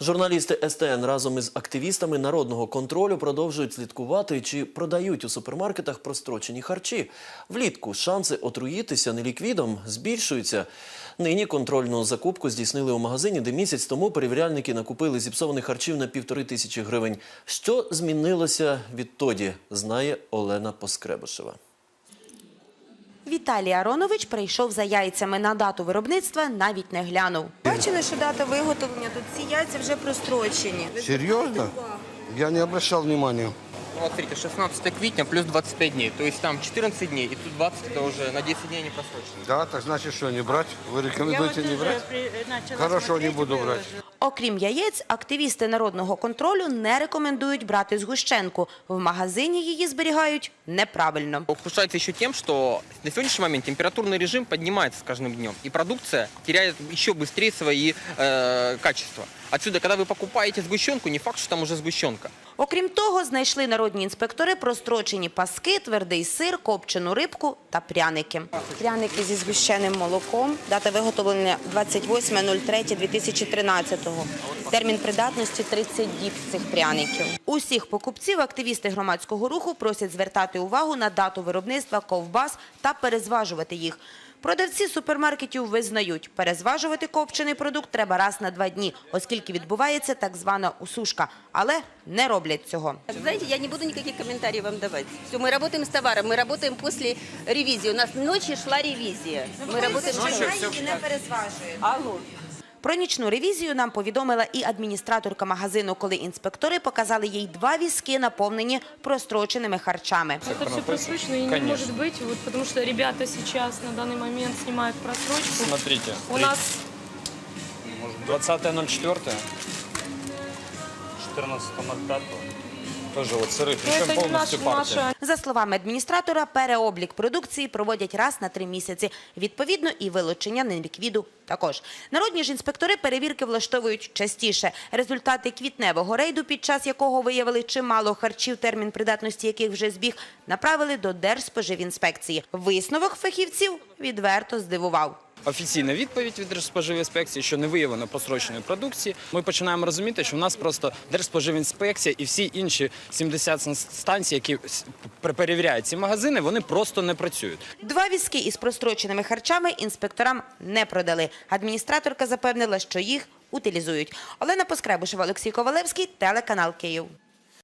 Журналісти СТН разом із активістами народного контролю продовжують слідкувати, чи продають у супермаркетах прострочені харчі. Влітку шанси отруїтися неліквідом збільшуються. Нині контрольну закупку здійснили у магазині, де місяць тому перевіряльники накупили зіпсованих харчів на півтори тисячі гривень. Що змінилося відтоді, знає Олена Поскребушева. Віталій Аронович прийшов за яйцями на дату виробництва, навіть не глянув. Бачили, що дата виготовлення тут ці яйця вже прострочені. Серьезно? Я не обращал внимания. Ну, Вот смотрите, 16 квитня плюс 25 дней. То есть там 14 дней, и тут 20 это уже на 10 дней не просрочено. Да, так значит, что не брать? Вы рекомендуете не брать? Хорошо, не буду брать. Окрім яєць, активісти народного контролю не рекомендують брати згущенку. В магазині її зберігають неправильно. Ухудшается еще тем, что на сегодняшний момент температурный режим поднимается с каждым днем, и продукция теряет еще быстрее свои э, качества. Отсюда, когда вы покупаете сгущенку, не факт, что там уже сгущенка. Окрім того, знайшли народні інспектори прострочені паски, твердий сир, копчену рибку та пряники. Пряники зі згущеним молоком. Дата виготовлення 28.03.2013. Термін придатності 30 діб цих пряників. Усіх покупців активісти громадського руху просять звертати увагу на дату виробництва ковбас та перезважувати їх. Продавці супермаркетів визнають, перезважувати копчений продукт треба раз на два дні, оскільки відбувається так звана усушка, але не роблять цього. Знаете, я не буду никаких комментариев вам давать. Все, мы работаем с товаром, мы работаем после ревизии. У нас ночью шла ревизия. Мы работаем і не перезважує. Алло. Про нічну ревізію нам повідомила і адміністраторка магазину, коли інспектори показали їй два візки, наповнені простроченими харчами. Это все просрочено и не может быть, вот, потому что ребята сейчас на данный момент снимают просрочку. Смотрите, У нас 20.04, 14.05, тоже вот сыры, ну, причем это не полностью наша, партия. наша За словами адміністратора, переоблік продукції проводять раз на три місяці. Відповідно, і вилучення неліквіду також. Народні ж інспектори перевірки влаштовують частіше. Результати квітневого рейду, під час якого виявили чимало харчів, термін придатності яких вже збіг, направили до Держспоживінспекції. Висновок фахівців відверто здивував. Офіційна відповідь від Держспоживінспекції, що не виявлено просроченої продукції. Ми починаємо розуміти, що в нас просто Держспоживінспекція і всі інші 70 станцій, які перевіряють ці магазини, вони просто не працюють. Два візки із простроченими харчами інспекторам не продали. Адміністраторка запевнила, що їх утилізують. Олена Поскребушева, Олексій Ковалевський, телеканал Київ.